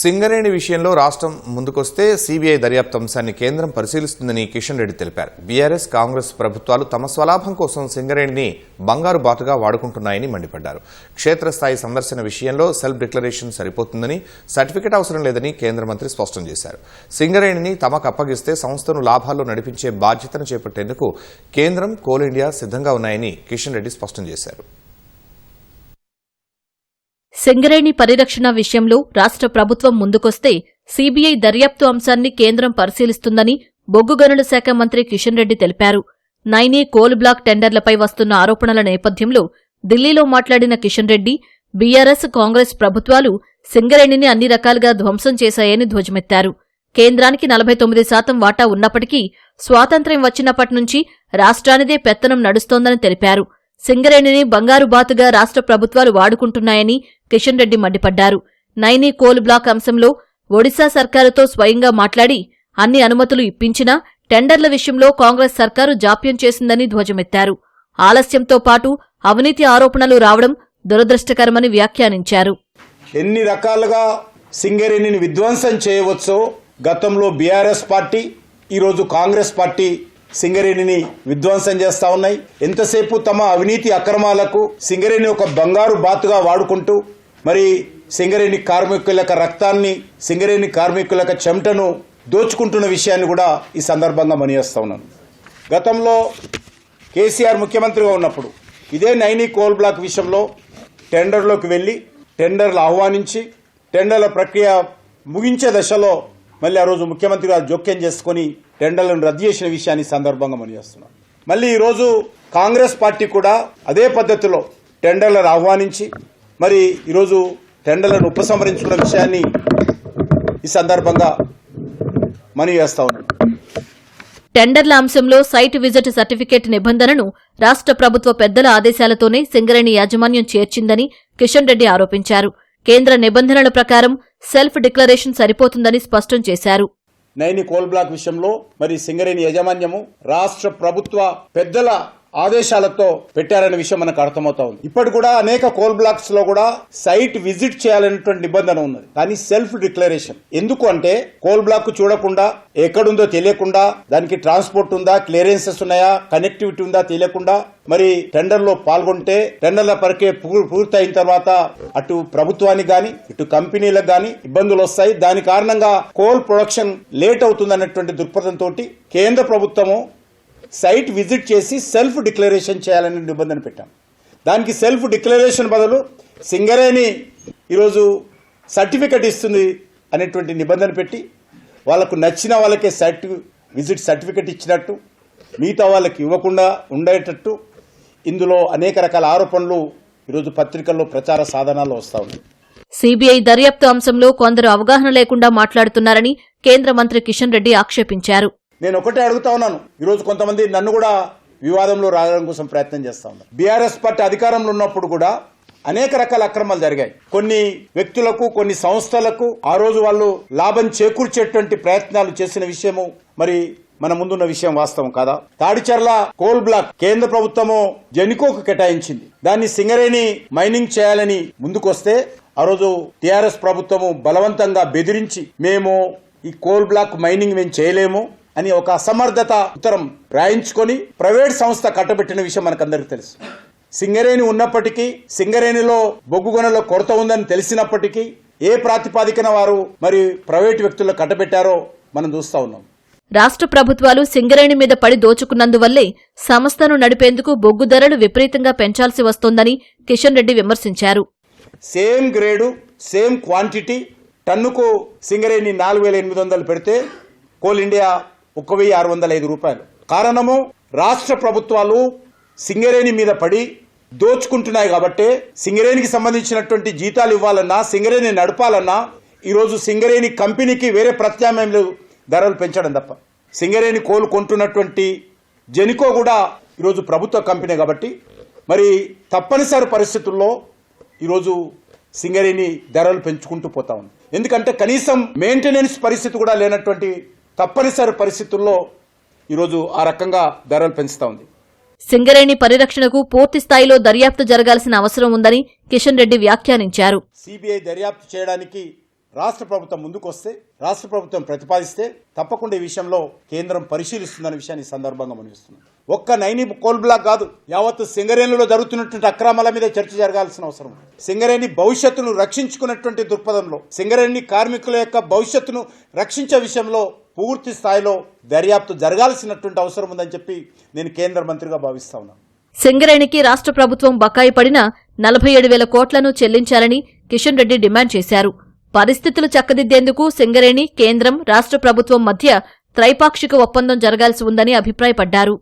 సింగరేణి విషయంలో రాష్ట్రం ముందుకొస్తే సీబీఐ దర్యాప్తు అంశాన్ని కేంద్రం పరిశీలిస్తుందని కిషన్ రెడ్డి తెలిపారు. బీఆర్ఎస్ కాంగ్రెస్ ప్రభుత్వాలు తమ స్వలాభం కోసం సింగరేణిని బంగారు బాతుగా వాడుకుంటున్నాయని మండిపడ్డారు. క్షేత్రస్థాయి సందర్శన విషయంలో సెల్ఫ్ డిక్లరేషన్ సరిపోతుందని సర్టిఫికెట్ అవసరం లేదని కేంద్ర మంత్రి స్పష్టం చేశారు. సింగరేణిని తమకు అప్పగిస్తే సంస్థను లాభాల్లో నడిపించే బాధ్యతను చేపట్టేందుకు కేంద్రం కోల్ ఇండియా సిద్ధంగా ఉన్నాయని కిషన్ రెడ్డి స్పష్టం చేశారు. సింగరేణి పరిరక్షణ విషయంలో రాష్ట్ర ప్రభుత్వం ముందుకొస్తే సీబీఐ దర్యాప్తు అంశాన్ని కేంద్రం పరిశీలిస్తుందని బొగ్గు గనుల శాఖ మంత్రి కిషన్ రెడ్డి తెలిపారు. నైనీ కోల్ బ్లాక్ టెండర్లపై వస్తున్న ఆరోపణల నేపథ్యంలో ఢిల్లీలో మాట్లాడిన కిషన్ రెడ్డి బీఆర్ఎస్ కాంగ్రెస్ ప్రభుత్వాలు సింగరేణిని అన్ని రకాలుగా ధ్వంసం చేశాయని ధ్వజమెత్తారు. కేంద్రానికి నలభై తొమ్మిది శాతం వాటా ఉన్నప్పటికీ స్వాతంత్ర్యం వచ్చినప్పటి నుంచి రాష్ట్రానిదే పెత్తనం నడుస్తోందని తెలిపారు. సింగరేణిని బంగారు బాతుగా రాష్ట్ర ప్రభుత్వాలు వాడుకుంటున్నాయని కిషన్ రెడ్డి మండిపడ్డారు. నైని కోల్ బ్లాక్ అంశంలో ఒడిశా సర్కారుతో స్వయంగా మాట్లాడి అన్ని అనుమతులు ఇప్పించినా టెండర్ల విషయంలో కాంగ్రెస్ సర్కారు జాప్యం చేసిందని ధ్వజమెత్తారు. ఆలస్యంతో పాటు అవినీతి ఆరోపణలు రావడం దురదృష్టకరమని వ్యాఖ్యానించారు. ఎన్ని రకాలుగా సింగరేణిని విధ్వంసం చేయవచ్చో గతంలో బీఆర్ఎస్ పార్టీ ఈరోజు కాంగ్రెస్ పార్టీ సింగరేణిని విధ్వంసం చేస్తా ఉన్నాయి. ఎంతసేపు తమ అవినీతి అక్రమాలకు సింగరేణి ఒక బంగారు బాతుగా వాడుకుంటూ మరి సింగరేణి కార్మికుల యొక్క రక్తాన్ని సింగరేణి కార్మికుల యొక్క చెమటను దోచుకుంటున్న విషయాన్ని కూడా ఈ సందర్భంగా మనియేస్తా ఉన్నాను. గతంలో కేసీఆర్ ముఖ్యమంత్రిగా ఉన్నప్పుడు ఇదే నైనీ కోల్ బ్లాక్ విషయంలో టెండర్లోకి వెళ్ళి టెండర్లు ఆహ్వానించి టెండర్ల ప్రక్రియ ముగించే దశలో మళ్ళీ ఆ రోజు ముఖ్యమంత్రి గారు జోక్యం చేసుకొని టెండర్లను రద్దు చేసిన విషయాన్ని ఈ సందర్భంగా మనిచేస్తున్నాం మళ్ళీ ఈరోజు కాంగ్రెస్ పార్టీ కూడా అదే పద్ధతిలో టెండర్లను ఆహ్వానించి మరి ఈరోజు టెండర్లను ఉపసంహరించుకున్న విషయాన్ని ఈ సందర్భంగా మనవి చేస్తా ఉన్నాం. టెండర్ల అంశంలో సైట్ విజిట్ సర్టిఫికేట్ నిబంధనను రాష్ట్ర ప్రభుత్వ పెద్దల ఆదేశాలతోనే సింగరేణి యాజమాన్యం చేర్చిందని కిషన్ రెడ్డి ఆరోపించారు. కేంద్ర నిబంధనల ప్రకారం సెల్ఫ్ డిక్లరేషన్ సరిపోతుందని స్పష్టం చేశారు. నైని కోల్ బ్లాక్ విషయంలో మరి సింగరేణి యాజమాన్యము రాష్ట్ర ప్రభుత్వ పెద్దల ఆదేశాలతో పెట్టారనే విషయం మనకు అర్థమవుతా ఉంది. ఇప్పటి కూడా అనేక కోల్ బ్లాక్స్లో కూడా సైట్ విజిట్ చేయాలనేటువంటి నిబంధన ఉన్నది. కానీ సెల్ఫ్ డిక్లరేషన్ ఎందుకు అంటే కోల్ బ్లాక్ చూడకుండా ఎక్కడుందో తెలియకుండా దానికి ట్రాన్స్పోర్ట్ ఉందా క్లియరెన్సెస్ ఉన్నాయా కనెక్టివిటీ ఉందా తెలియకుండా మరి టెండర్లో పాల్గొంటే టెండర్ల ప్రక్రియ పూర్తయిన తర్వాత అటు ప్రభుత్వానికి గాని ఇటు కంపెనీలకు గాని ఇబ్బందులు వస్తాయి. దాని కారణంగా కోల్ ప్రొడక్షన్ లేట్ అవుతుంది అన్నటువంటి దృక్పథంతో కేంద్ర ప్రభుత్వము సైట్ విజిట్ చేసి సెల్ఫ్ డిక్లరేషన్ చేయాలని నిబంధన పెట్టాం. దానికి సెల్ఫ్ డిక్లరేషన్ బదులు సింగరేణి ఈరోజు సర్టిఫికెట్ ఇస్తుంది అనేటువంటి నిబంధన పెట్టి వాళ్ళకు నచ్చిన వాళ్ళకే సర్టి విజిట్ సర్టిఫికెట్ ఇచ్చినట్టు మిగతా వాళ్ళకి ఇవ్వకుండా ఉండేటట్టు ఇందులో అనేక రకాల ఆరోపణలు ఈరోజు పత్రికల్లో ప్రచార సాధనాలు వస్తూ ఉన్నాయి. సీబీఐ దర్యాప్తు అంశంలో కొందరు అవగాహన లేకుండా మాట్లాడుతున్నారని కేంద్ర మంత్రి కిషన్ రెడ్డి ఆక్షేపించారు. నేను ఒకటే అడుగుతా ఉన్నాను. ఈరోజు కొంతమంది నన్ను కూడా వివాదంలో రావడం కోసం ప్రయత్నం చేస్తా ఉన్నారు. బీఆర్ఎస్ పార్టీ అధికారంలో ఉన్నప్పుడు కూడా అనేక రకాల అక్రమాలు జరిగాయి. కొన్ని వ్యక్తులకు కొన్ని సంస్థలకు ఆ రోజు వాళ్ళు లాభం చేకూర్చేటువంటి ప్రయత్నాలు చేసిన విషయము మరి మన ముందున్న విషయం వాస్తవం కాదా? తాడిచర్ల కోల్ బ్లాక్ కేంద్ర ప్రభుత్వము జెనికోకు కేటాయించింది. దాన్ని సింగరేణి మైనింగ్ చేయాలని ముందుకొస్తే ఆ రోజు టిఆర్ఎస్ ప్రభుత్వము బలవంతంగా బెదిరించి మేము ఈ కోల్ బ్లాక్ మైనింగ్ మేము చేయలేము. అని ఒక అసమర్థత ఉత్తరం రాయించుకొని ప్రైవేట్ సంస్థ కట్టబెట్టిన విషయం మనకందరికీ తెలుసు. సింగరేణి ఉన్నప్పటికీ సింగరేణిలో బొగ్గు గనుల కొరత ఉందని తెలిసినప్పటికీ ఏ ప్రాతిపాదికన వారు మరి ప్రైవేట్ వ్యక్తుల్లో కట్టబెట్టారో మనం చూస్తా ఉన్నాం. రాష్ట్ర ప్రభుత్వాలు సింగరేణి మీద పడి దోచుకున్నందువల్లే సంస్థను నడిపేందుకు బొగ్గు ధరలు విపరీతంగా పెంచాల్సి వస్తోందని కిషన్ రెడ్డి విమర్శించారు. సేమ్ గ్రేడు సేమ్ క్వాంటిటీ టన్నుకు సింగరేణి నాలుగు వేల ఎనిమిది వందలు పెడితే కోల్ ఇండియా ఒక వెయ్యి ఆరు వందల ఐదు రూపాయలు. కారణము రాష్ట్ర ప్రభుత్వాలు సింగరేణి మీద పడి దోచుకుంటున్నాయి కాబట్టి సింగరేణికి సంబంధించినటువంటి జీతాలు ఇవ్వాలన్నా సింగరేణి నడపాలన్నా ఈరోజు సింగరేణి కంపెనీకి వేరే ప్రత్యామ్నాయం ధరలు పెంచడం తప్ప. సింగరేణి కోలు కొంటున్నటువంటి జెనికో కూడా ఈరోజు ప్రభుత్వ కంపెనీ కాబట్టి మరి తప్పనిసరి పరిస్థితుల్లో ఈరోజు సింగరేణి ధరలు పెంచుకుంటూ పోతా ఉంది. ఎందుకంటే కనీసం మెయింటెనెన్స్ పరిస్థితి కూడా లేనటువంటి తప్పనిసరి పరిస్థితుల్లో ఈరోజు ఆ రకంగా ధరలు పెంచుతా ఉంది. సింగరేణి పరిరక్షణకు పూర్తి స్థాయిలో దర్యాప్తు జరగాల్సిన అవసరం ఉందని కిషన్ రెడ్డి వ్యాఖ్యానించారు. సిబిఐ దర్యాప్తు చేయడానికి రాష్ట్ర ప్రభుత్వం ముందుకొస్తే రాష్ట్ర ప్రభుత్వం ప్రతిపాదిస్తే తప్పకుండా ఈ విషయంలో కేంద్రం పరిశీలిస్తుందన్న విషయాన్ని సందర్భంగా మనవిస్తున్నాం ఒక్క నైని కోల్ బ్లాక్ కాదు యావత్తు సింగరేణిలో జరుగుతున్నటువంటి అక్రమాల మీద చర్చ జరగాల్సిన అవసరం సింగరేణి భవిష్యత్తును రక్షించుకున్నటువంటి దృక్పథంలో సింగరేణి కార్మికుల యొక్క భవిష్యత్తును రక్షించే విషయంలో పూర్తి స్థాయిలో దర్యాప్తు జరగాల్సినటువంటి అవసరం ఉందని చెప్పి నేను కేంద్ర మంత్రిగా భావిస్తా ఉన్నాను. సింగరేణికి రాష్ట్ర ప్రభుత్వం బకాయి పడిన నలభై ఏడు వేల కోట్లను చెల్లించాలని కిషన్ రెడ్డి డిమాండ్ చేశారు. పరిస్థితులు చక్కదిద్దేందుకు సింగరేణి కేంద్రం రాష్ట్ర ప్రభుత్వం మధ్య త్రైపాక్షిక ఒప్పందం జరగాల్సి ఉందని అభిప్రాయపడ్డారు.